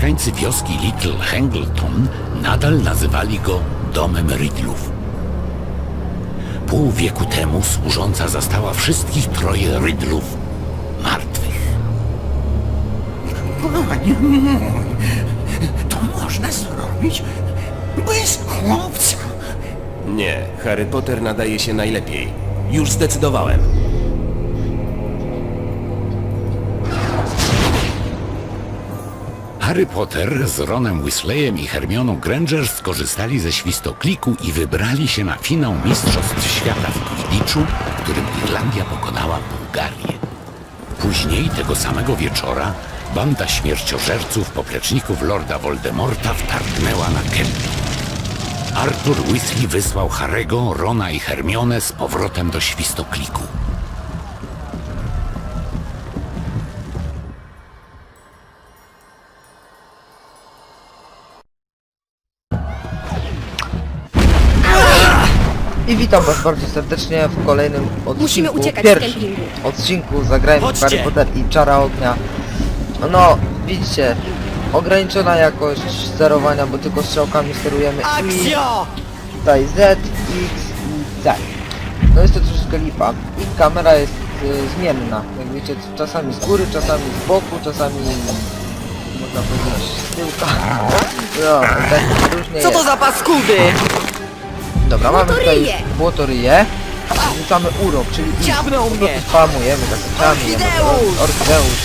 mieszkańcy wioski Little Hangleton nadal nazywali go domem Riddlów. Pół wieku temu służąca zastała wszystkich troje Riddlów martwych. Panie mój, to można zrobić bez chłopca. Nie, Harry Potter nadaje się najlepiej. Już zdecydowałem. Harry Potter z Ronem Weasleyem i Hermioną Granger skorzystali ze świstokliku i wybrali się na finał Mistrzostw Świata w Quidditchu, w którym Irlandia pokonała Bułgarię. Później tego samego wieczora banda śmierciożerców popleczników Lorda Voldemorta wtargnęła na Kempi. Arthur Weasley wysłał Harego, Rona i Hermionę z powrotem do świstokliku. I witam was bardzo serdecznie w kolejnym odcinku. Musimy uciekać z pierwszym odcinku zagrajmy w Chodźcie! Harry Potter i Czara Ognia. No, widzicie, ograniczona jakość sterowania, bo tylko strzałkami sterujemy i tutaj Z, X i Z. No jest to troszeczkę lipa i kamera jest y, zmienna. Jak wiecie, czasami z góry, czasami z boku, czasami można powiedzieć z tyłka. No, tak różnie Co to jest. za paskudy? Dobra, mamy tutaj Błotoryje. błotoryje. Rzucamy urok, czyli Ciapnął po mnie. prostu spamujemy zaklęciami. Orchideusz. Orchideusz.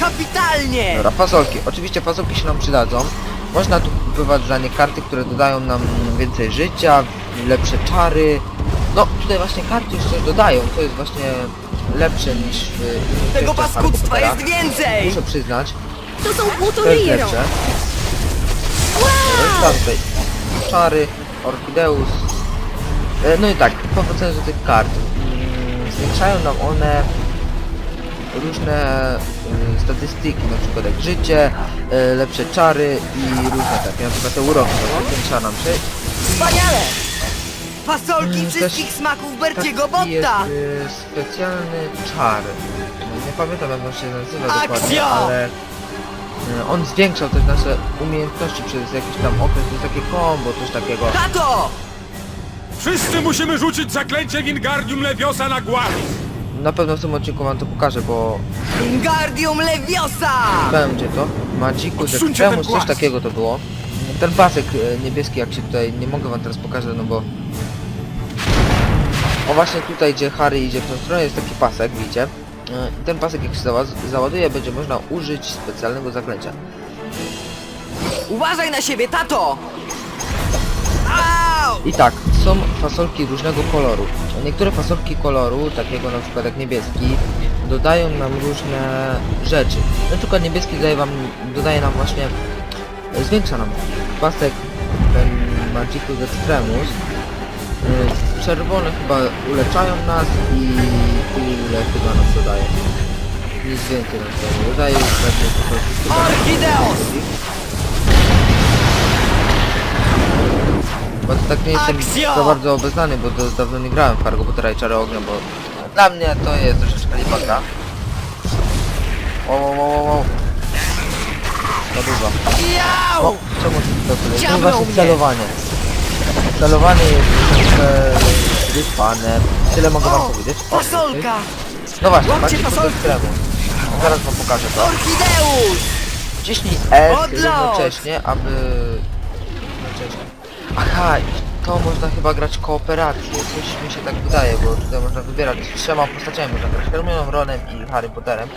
Kapitalnie! Dobra, fasolki. Oczywiście fasolki się nam przydadzą. Można tu kupować za nie karty, które dodają nam więcej życia, lepsze czary. No, tutaj właśnie karty już coś dodają, to jest właśnie lepsze niż w innych Tego częściach Harry paskudztwa Pottera. jest więcej! Muszę przyznać, To są to jest półtoryje lepsze. Wow. tutaj czary, orchideusz. E, No i tak, powracając do tych kart. mm, Zwiększają nam one różne y, statystyki, na przykład jak życie, y, lepsze czary i różne takie, na przykład te uroki, no, zwiększa nam się. Wspaniale! Fasolki Mm, wszystkich smaków Bertiego Taki jest Botta! y, specjalny czar. No, Nie pamiętam jak on się nazywa dokładnie, Akcja! ale on zwiększał też nasze umiejętności przez jakiś tam okres, to jest takie combo, coś takiego. Tato! Wszyscy musimy rzucić zaklęcie Wingardium Leviosa na głaz! Na pewno w tym odcinku wam to pokażę, bo Wingardium Leviosa! będzie to. Magicus Odsuńcie ten coś głaz. takiego to było. Ten pasek e, niebieski, jak się tutaj, nie mogę wam teraz pokazać, no bo... O właśnie tutaj, gdzie Harry idzie w tą stronę, jest taki pasek, widzicie? E, ten pasek jak się załaduje, będzie można użyć specjalnego zaklęcia. Uważaj na siebie, tato! Au! I tak, są fasolki różnego koloru. Niektóre fasolki koloru, takiego na przykład jak niebieski, dodają nam różne rzeczy. Na przykład niebieski daje wam, dodaje nam właśnie, e, zwiększa nam pasek ten Magicus Extremus. Czerwone chyba uleczają nas i ile chyba nam dodaje. Nic więcej nam nie dodaje, Orchideus! Bo to tak nie jestem za bardzo obeznany, bo to dawno nie grałem w Harry Pottera i Czary Ognia, bo dla mnie to jest troszeczkę lipa gra. Wow, wow, wow, wow, wow. Za dużo. O, czemu to tyle? To jest właśnie celowanie. Celowanie jest troszeczkę wyspane. Tyle mogę wam powiedzieć. O, Fasolka! No właśnie, Łapcie macie to fasolki. Zaraz wam pokażę to. Orchideusz! Wciśnij S Odlot! równocześnie, aby... Równocześnie. Aha, i to można chyba grać kooperację, coś mi się tak wydaje, bo tutaj można wybierać z trzema postaciami, można grać Hermioną, Ronem i Harry Potterem.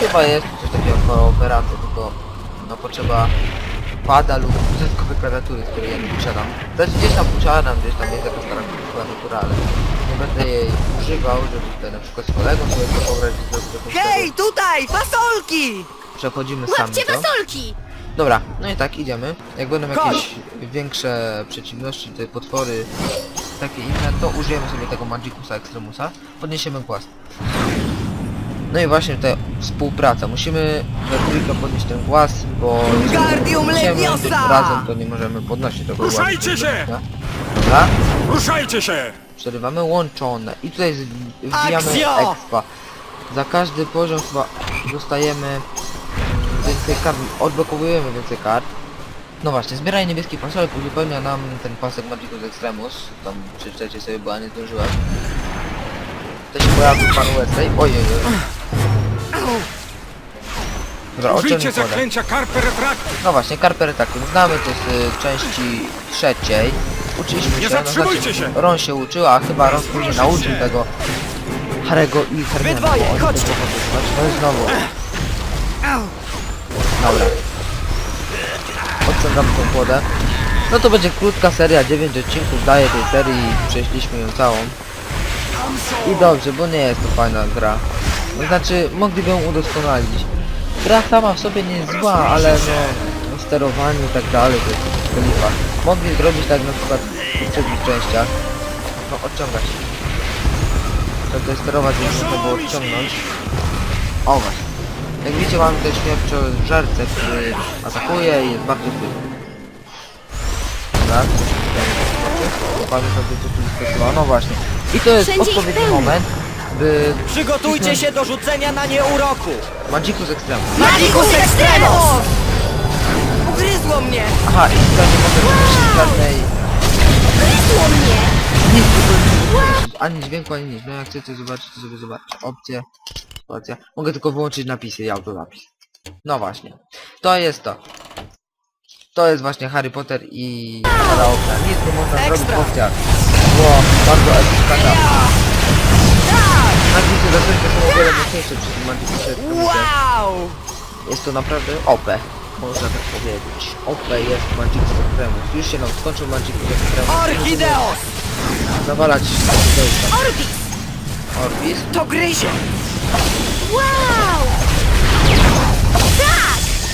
Chyba jest coś takiego kooperacja, tylko no potrzeba pada lub dodatkowej klawiatury, z której ja nie posiadam. Też gdzieś tam posiadam, gdzieś tam jest jakaś stara klawiatura, ale nie będę jej używał, żeby tutaj na przykład z kolegą sobie to pograć i zrobić jakąś Hej, tego. tutaj! Fasolki! Przechodzimy sami Łapcie to. fasolki! Dobra, no i tak, idziemy. Jak będą jakieś większe przeciwności, te potwory, takie inne, to użyjemy sobie tego Magicusa Extremusa, podniesiemy głaz. No i właśnie tutaj współpraca. Musimy we trójkę podnieść ten głaz, bo Wingardium jeżeli Leviosa! tym razem to nie możemy podnosić tego głazu. Ruszajcie się! Dobra, Ruszajcie się! przerywamy łączone i tutaj z- wbijamy expa. Za każdy poziom chyba dostajemy mm, więcej kart, odblokowujemy więcej kart. No właśnie, zbieranie niebieski pasolek uzupełnia nam ten pasek Magicus Extremus. Tam przeczytajcie sobie, bo ja nie zdążyłem. To się pojawił pan Wesley. Oj, Dobra, Użyjcie odciągnij wodę. zaklęcia Carpe Retractum. No właśnie, Carper Takum znamy, to jest y, części trzeciej. Uczyliśmy Nie się, zatrzymujcie się! Ron się uczył, a chyba Ron później nauczył tego Harego i Hermione. dwoje, bo oni chodźcie. tego. No i znowu. Dobra. Odciągamy tą kłodę. No to będzie krótka seria, 9 odcinków daje tej serii, przeszliśmy ją całą. I dobrze, bo nie jest to fajna gra. To znaczy, mogliby ją udoskonalić. Gra sama w sobie nie jest zła, ale no, no sterowanie i tak dalej, to jest to lipa. Mogli zrobić tak na przykład w poprzednich częściach. No, odciągać. To to jest sterować, więc można było odciągnąć. O właśnie. Jak widzicie mamy tutaj śmierciożercę, który atakuje i jest bardzo zły. Tak? Pamiętam, że to tu wyskakiwało. No właśnie. I to jest odpowiedni moment, by Przygotujcie się do rzucenia na nie uroku! Magicus Extreme. Magicus Extremos! Ugryzło mnie! Aha, i tutaj nie mogę wypuścić żadnej... Gryzło mnie! Nic, tylko ani dźwięku, ani nic. No jak chcecie zobaczyć, to sobie zobaczyć. Opcje, sytuacja. Mogę tylko wyłączyć napisy i autozapis. No właśnie. To jest to. To jest właśnie Harry Potter i karaoke. Nic nie można zrobić w Ekstra. opcjach. Było bardzo epicka. Magicy zazwyczaj są o wiele mocniejsze przy tym. Wow! Jest to naprawdę OP. Można tak powiedzieć. OP jest Magicus Supremos. Już się nam skończył Magicus Supremos. Orchideos! Zawalać Orchideusa. Orbis! Orbis. To gryzie! Wow!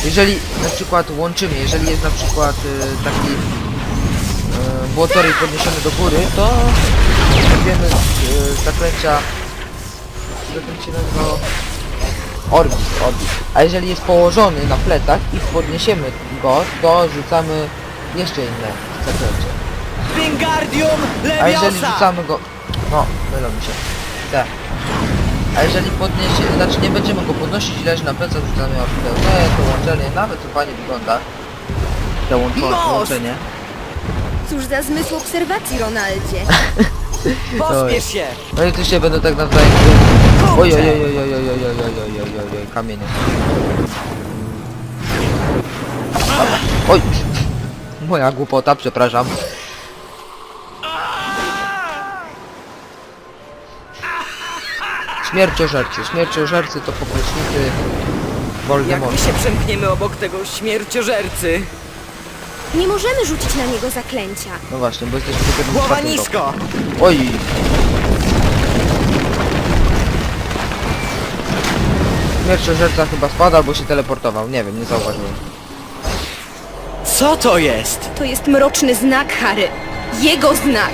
Jeżeli na przykład łączymy, jeżeli jest na przykład y, taki y, błotory podniesiony do góry, to wiemy y, zaklęcia zaklęcie nazywało Orbis, Orbis. A jeżeli jest położony na plecach i podniesiemy go, to rzucamy jeszcze inne zaklęcie. Wingardium A jeżeli Leviosa! rzucamy go... No, mylą mi się. Te. A jeżeli podniesie... Znaczy nie będziemy go podnosić i leży na plecach, rzucamy. To jest to łączenie, nawet to fajnie wygląda. To łączo- Most! łączenie. Cóż za zmysł obserwacji, Ronaldzie. Pospiesz się! No i tu się będą tak nawzajem... Oj, oj, oj, oj, oj, oj, oj, oj, oj, oj, oj, oj, oj, kamienie. Oj! Moja głupota, przepraszam. Śmierciożercy. Śmierciożercy to poplecznicy Jak Voldemort. my się przemkniemy obok tego śmierciożercy? Nie możemy rzucić na niego zaklęcia. No właśnie, bo jesteśmy w Głowa czwartym roku. nisko! Oj! Śmierciożerca chyba spada albo się teleportował. Nie wiem, nie zauważyłem. Co to jest? To jest mroczny znak, Harry. Jego znak.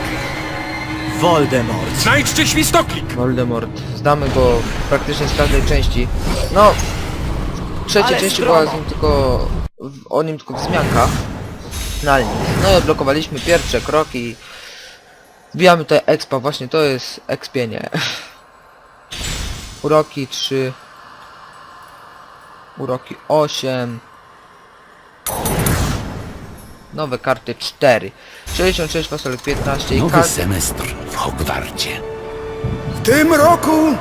Voldemort. Znajdźcie świstoklik! Voldemort. Znamy go praktycznie z każdej części. No, w trzeciej Ale części zdrowo. była z nim tylko... W, o nim tylko wzmianka. Na linii. No i odblokowaliśmy pierwsze kroki. Wbijamy tutaj expa, właśnie to jest expienie. Uroki 3. Uroki 8. Nowe karty 4. 66 fasolek 15 i Nowy każdy... semestr w Hogwarcie. W tym roku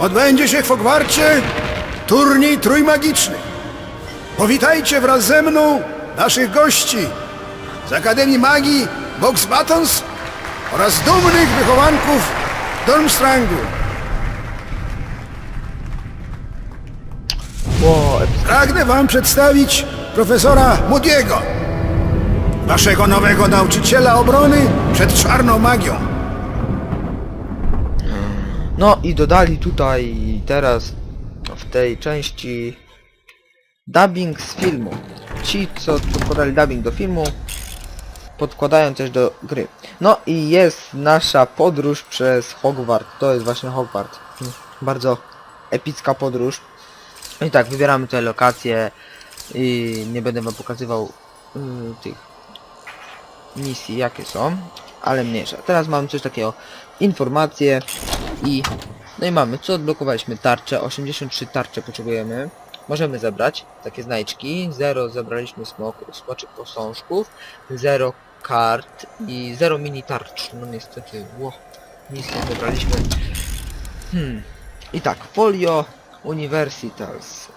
odbędzie się w Hogwarcie turniej trójmagiczny. Powitajcie wraz ze mną naszych gości z Akademii Magii Box Buttons oraz dumnych wychowanków Durmstrangu. Ło. Pragnę wam przedstawić profesora Moody'ego, waszego nowego nauczyciela obrony przed czarną magią. No i dodali tutaj teraz w tej części dubbing z filmu. Ci, co podkładali dubbing do filmu, podkładają też do gry. No i jest nasza podróż przez Hogwart. To jest właśnie Hogwart. Bardzo epicka podróż. I tak, wybieramy te lokacje i nie będę wam pokazywał y, tych misji jakie są, ale mniejsza. Teraz mamy coś takiego, informacje i no i mamy, co odblokowaliśmy? Tarcze, 83 tarcze potrzebujemy, możemy zebrać takie znajdźki. 0 zebraliśmy smok, smoczych posążków, 0 kart i 0 mini tarcz. No niestety, ło, nic nie zebraliśmy. Hmm. I tak, folio Universitals.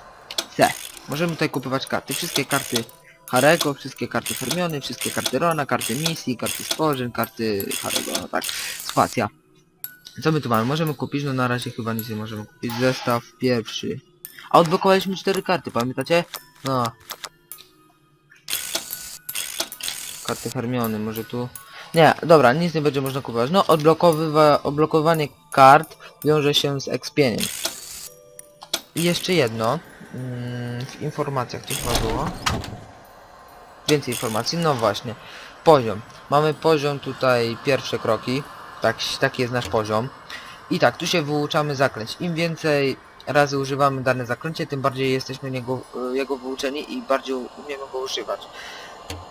C. Możemy tutaj kupować karty. Wszystkie karty Harego, wszystkie karty Fermiony, wszystkie karty Rona, karty misji, karty stworzeń, karty Harego, no tak, spacja. Co my tu mamy? Możemy kupić, no na razie chyba nic nie możemy kupić. Zestaw pierwszy. A odblokowaliśmy cztery karty, pamiętacie? No. Karty Hermiony, może tu... Nie, dobra, nic nie będzie można kupować. No, odblokowywa... odblokowanie kart wiąże się z expieniem. I jeszcze jedno. Mm, w informacjach to chyba było. Więcej informacji, no właśnie. Poziom. Mamy poziom tutaj pierwsze kroki. Tak, taki jest nasz poziom. I tak, tu się wyuczamy zaklęć. Im więcej razy używamy dane zaklęcie, tym bardziej jesteśmy niego, jego wyuczeni i bardziej umiemy go używać.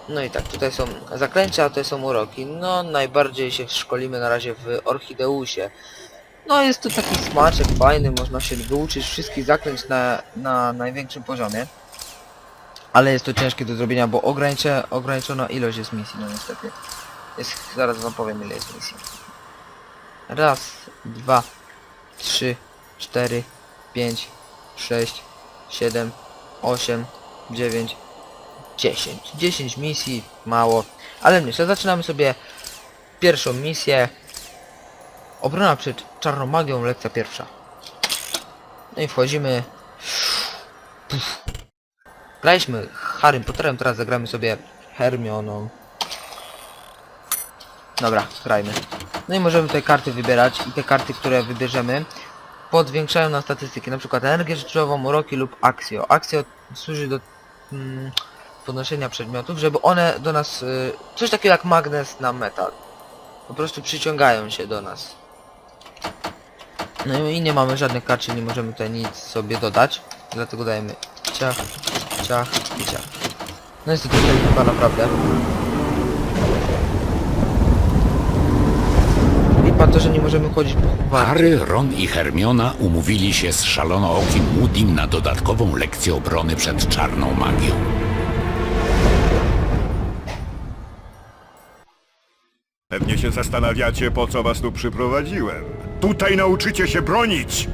No i tak, tutaj są zaklęcia, a tutaj są uroki. No, najbardziej się szkolimy na razie w Orchideusie. No, jest to taki smaczek fajny, można się wyuczyć wszystkich zaklęć na, na największym poziomie. Ale jest to ciężkie do zrobienia, bo ogranicze, ograniczona ilość jest misji, no niestety. Jest, zaraz wam powiem ile jest misji. Raz, dwa, trzy, cztery, pięć, sześć, siedem, osiem, dziewięć, dziesięć. Dziesięć misji, mało. Ale myślę, zaczynamy sobie pierwszą misję. Obrona przed czarną magią, lekcja pierwsza. No i wchodzimy. Puf. Graliśmy Harrym Potterem, teraz zagramy sobie Hermioną. Dobra, grajmy. No i możemy tutaj karty wybierać i te karty, które wybierzemy podwiększają nam statystyki, na przykład energię rzeczową, uroki lub akcjo. Akcjo służy do mm, podnoszenia przedmiotów, żeby one do nas, y, coś takiego jak magnes na metal. Po prostu przyciągają się do nas. No i nie mamy żadnych kart, czyli nie możemy tutaj nic sobie dodać, dlatego dajemy ciach, ciach i ciach. No jest to chyba naprawdę. Lipa to, że nie możemy chodzić po chowaniu. Harry, Ron i Hermiona umówili się z szalonookim Moody'm na dodatkową lekcję obrony przed czarną magią. Pewnie się zastanawiacie, po co was tu przyprowadziłem. Tutaj nauczycie się bronić!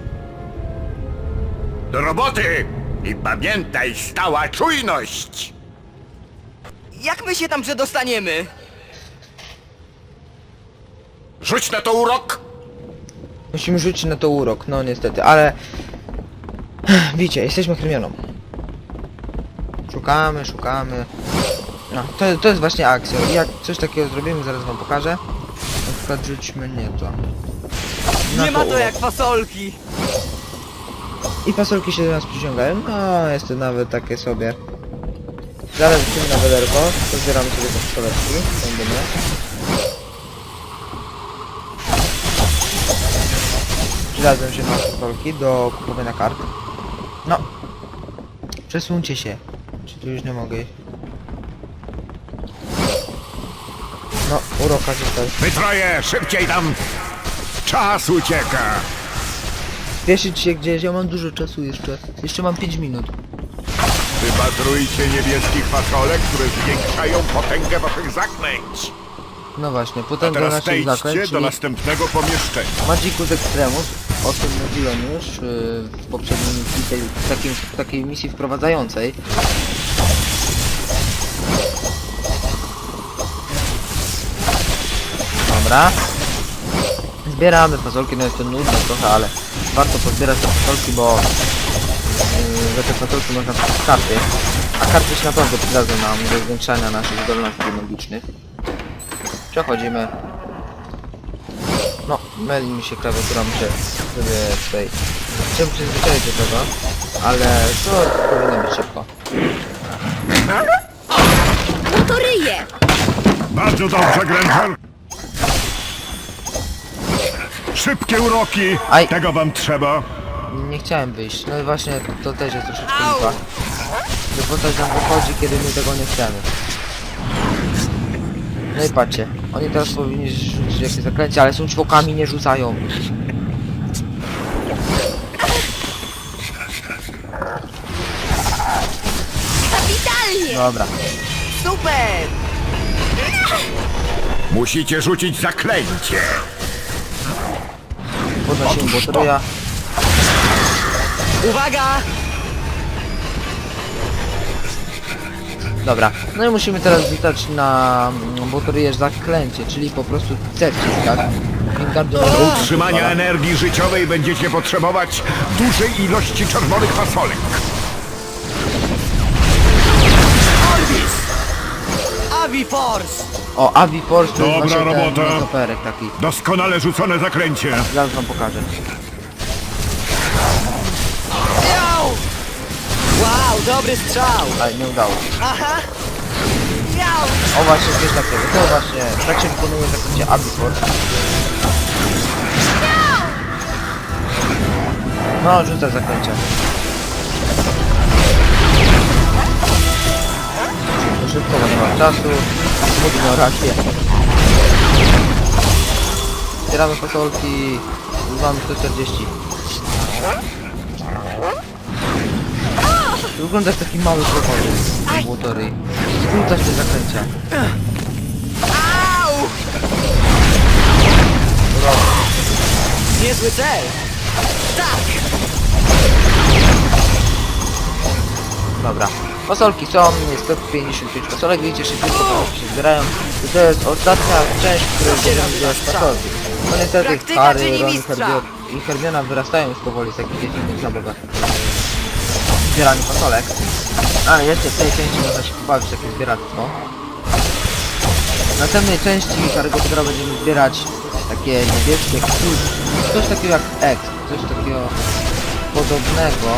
Do roboty! I pamiętaj, stała czujność! Jak my się tam przedostaniemy? Rzuć na to urok! Musimy rzucić na to urok, no niestety, ale... Widzicie, jesteśmy Hermioną. Szukamy, szukamy. No, to, to jest właśnie akcja. Jak coś takiego zrobimy, zaraz wam pokażę. Na przykład rzućmy nie to. Na Nie ma to jak fasolki. I fasolki się do nas przyciągają. No, jest to nawet takie sobie. Zaraz wrócimy na wederko, to zbieramy sobie te fasoleczki. Będziemy. Przydadzą się nasze fasolki do kupowania kart. No. Przesuńcie się. Czy tu już nie mogę iść? No, uroka został. Wytroje, szybciej tam! Czas ucieka! Spieszyć się gdzieś, ja mam dużo czasu jeszcze. Jeszcze mam 5 minut. Wypatrujcie niebieskich fasolek, które zwiększają potęgę waszych zaklęć! No właśnie, potem do teraz naszych do czyli następnego pomieszczenia. Magicus Extremus, o tym mówiłem już yy, w poprzedniej misji, tej, takiej, takiej misji wprowadzającej. Dobra. Zbieramy fasolki, no jest to nudne trochę, ale warto pozbierać te fasolki, bo yy, za te fasolki można kupić karty. A karty się naprawdę przydadzą nam do zwiększania naszych zdolności magicznych. Przechodzimy. No, myli mi się klawiatura, muszę sobie tutaj... Chciałem przyzwyczaić do tego, ale to powinno być szybko. No to ryje! Bardzo dobrze, Granger! Szybkie uroki! Aj. Tego wam trzeba! Nie chciałem wyjść, no i właśnie to też jest troszeczkę lipa. Że postać nam wychodzi, kiedy my tego nie chcemy. No i patrzcie, oni teraz powinni rzucić jakieś zaklęcie, ale są czwokami, nie rzucają. Daję! Dobra. Super! Musicie rzucić zaklęcie. Podnosimy. Uwaga! Dobra. No i musimy teraz rzucać na botruję zaklęcie, czyli po prostu C wciskać. Wingardium Do Leviosa. utrzymania energii życiowej będziecie potrzebować dużej ilości czerwonych fasolek. Avi Force! O, Avi Force to jest Dobra właśnie ten robota. taki. Doskonale rzucone zaklęcie. Zaraz wam pokażę. Miau! Wow, dobry strzał! Ale nie udało. Aha! Miau! O właśnie, wiesz takiego. To właśnie, tak się wykonuje zaklęcie Avi Force. No, rzucę zaklęcie. Szybko, bo nie mam czasu. Smutno razie. Zbieramy fasolki. Używamy 140. To wygląda jak taki mały krokodyl. Rzucać te zaklęcia. Au! Niezły cel! Tak! Dobra. Fasolki są, jest 155 fasolek, widzicie, szybko fasolki się zbierają. I to jest ostatnia część, w której będziemy zbierać fasolki. No niestety Praktyka Harry, czyni Ron i mistrza. I Hermiona wyrastają już powoli z takich innych zabawek. w Zbieraniu fasolek. Ale jeszcze w tej części można się pobawić w takie zbieractwo. W następnej części Harry'ego Pottera będziemy zbierać takie niebieskie klucze. Coś takiego jak X, coś takiego podobnego.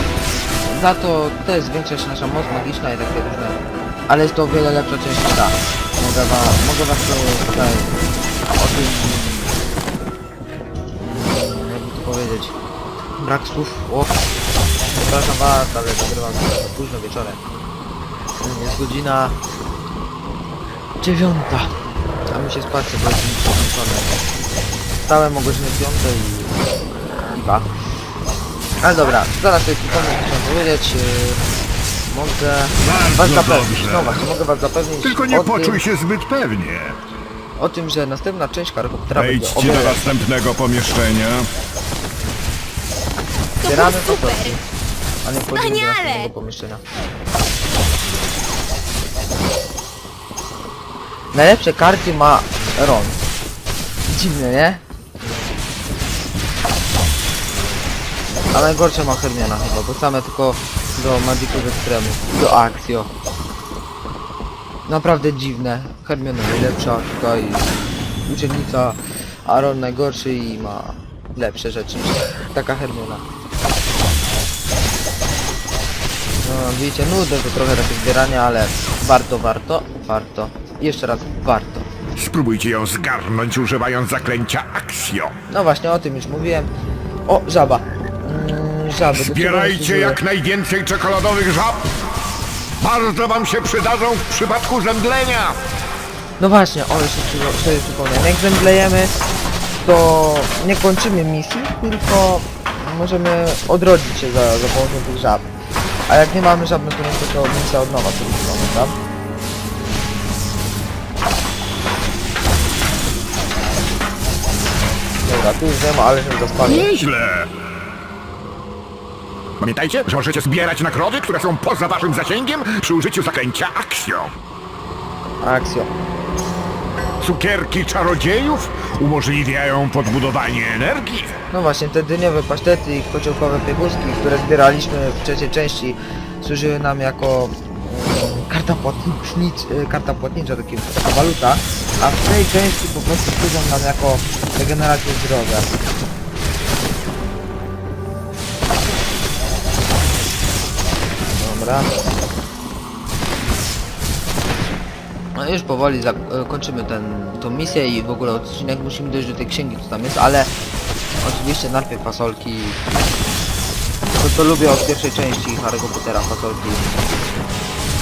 Za to to jest większa się nasza moc magiczna i takie różne. Ale jest to o wiele lepsza część ta. Mogę was, mogę was to tutaj o tym jakby to powiedzieć. Brak słów. O, przepraszam was, ale nagrywam późno wieczorem. Jest godzina dziewiąta. A mi się spać, bo jestem zmęczony. Stałem o godzinie piątej i... i ba. Ale dobra, zaraz sobie przypomnę, co powiedzieć. Yy, mogę was Bardzo zapewnić, dobrze. no właśnie, mogę was zapewnić Tylko nie o, poczuj tym, się zbyt pewnie. o tym, że następna część Harry Pottera będzie o Wejdźcie do wiele następnego pomieszczenia. Było super! fasolki, a nie wchodzimy do Wspaniale! następnego pomieszczenia. Najlepsze karty ma Ron. Dziwne, nie? A najgorsze ma Hermiona chyba, bo same tylko do Magiców Extremu, do Axio. Naprawdę dziwne. Hermiona najlepsza, tutaj uczennica, a Ron najgorszy i ma lepsze rzeczy. Taka Hermiona. No widzicie, nudne to trochę takie zbieranie, ale warto, warto, warto. Jeszcze raz warto. Spróbujcie ją zgarnąć używając zaklęcia Axio. No właśnie, o tym już mówiłem. O, żaba. Żaby. do Zbierajcie jak najwięcej czekoladowych żab. Bardzo wam się przydadzą w przypadku zemdlenia. No właśnie, o, jeszcze przy- sobie przypomniałem. Jak zemdlejemy, to nie kończymy misji, tylko możemy odrodzić się za, za pomocą tych żab. A jak nie mamy żab, no to niestety misja od nowa sobie pamiętam. Dobra, tu już nie ma, ale się zaspali. Nieźle. Pamiętajcie, że możecie zbierać nagrody, które są poza waszym zasięgiem przy użyciu zaklęcia Axio. Akcja. Cukierki czarodziejów umożliwiają podbudowanie energii. No właśnie, te dyniowe pasztety i kociołkowe pieguski, które zbieraliśmy w trzeciej części, służyły nam jako mm, karta, płatnicz, y, karta płatnicza, taki, taka waluta, a w tej części po prostu służą nam jako regenerację zdrowia. Dobra. No już powoli e, kończymy ten, tą misję i w ogóle odcinek musimy dojść do tej księgi, co tam jest, ale oczywiście najpierw fasolki. To co lubię od pierwszej części Harry'ego Pottera fasolki.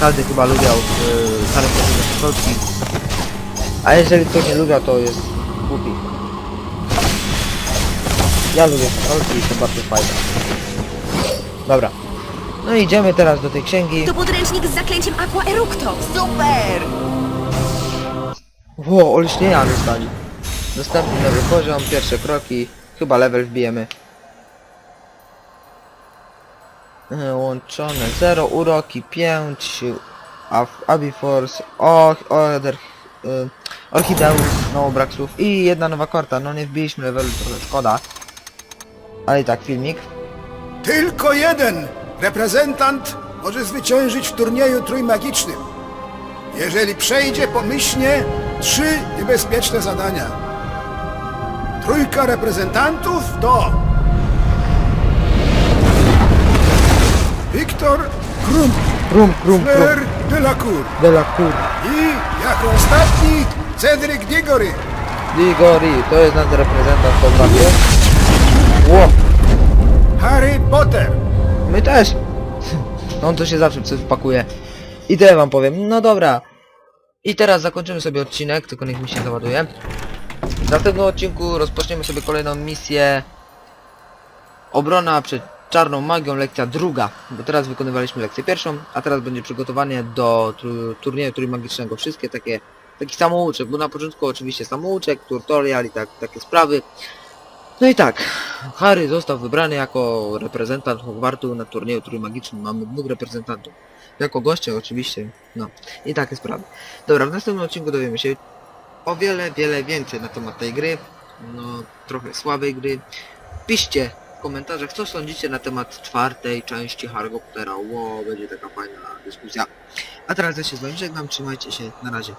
Każdy chyba lubiał w Harry Potterze fasolki. A jeżeli ktoś nie lubiał, to jest głupi. Ja lubię fasolki i to bardzo fajne. Dobra. No i idziemy teraz do tej księgi. To podręcznik z zaklęciem Aqua Eructo. Super! Ło, olśnienia dostali. Następny nowy poziom, pierwsze kroki. Chyba level wbijemy. E, Łączone 0, uroki 5, Abiforce, Order, y, Orchideus, no brak słów i jedna nowa korta. No nie wbiliśmy levelu, trochę szkoda. Ale i tak filmik. Tylko jeden reprezentant może zwyciężyć w turnieju trójmagicznym. Jeżeli przejdzie pomyślnie trzy niebezpieczne zadania. Trójka reprezentantów to Wiktor Krum, Krum, krum, Flair krum. Delacour De la Cour. i jako ostatni Cedric Diggory. Digori, to jest nasz reprezentant po mapie. Ło, Harry Potter. My też. On to się zawsze coś wpakuje. I tyle wam powiem. No dobra. I teraz zakończymy sobie odcinek, tylko niech mi się załaduje. W następnym odcinku rozpoczniemy sobie kolejną misję Obrona przed czarną magią, lekcja druga. Bo teraz wykonywaliśmy lekcję pierwszą, a teraz będzie przygotowanie do turnieju trójmagicznego. Wszystkie takie, taki samouczek, bo na początku oczywiście samouczek, tutorial i tak, takie sprawy. No i tak, Harry został wybrany jako reprezentant Hogwartu na turnieju trójmagicznym. Mamy dwóch reprezentantów. Jako goście oczywiście, no. I takie sprawy. Dobra, w następnym odcinku dowiemy się o wiele, wiele więcej na temat tej gry. No, trochę słabej gry. Piszcie w komentarzach, co sądzicie na temat czwartej części Harry Pottera. Ło, będzie taka fajna dyskusja. A teraz ja się z wami żegnam, trzymajcie się, na razie.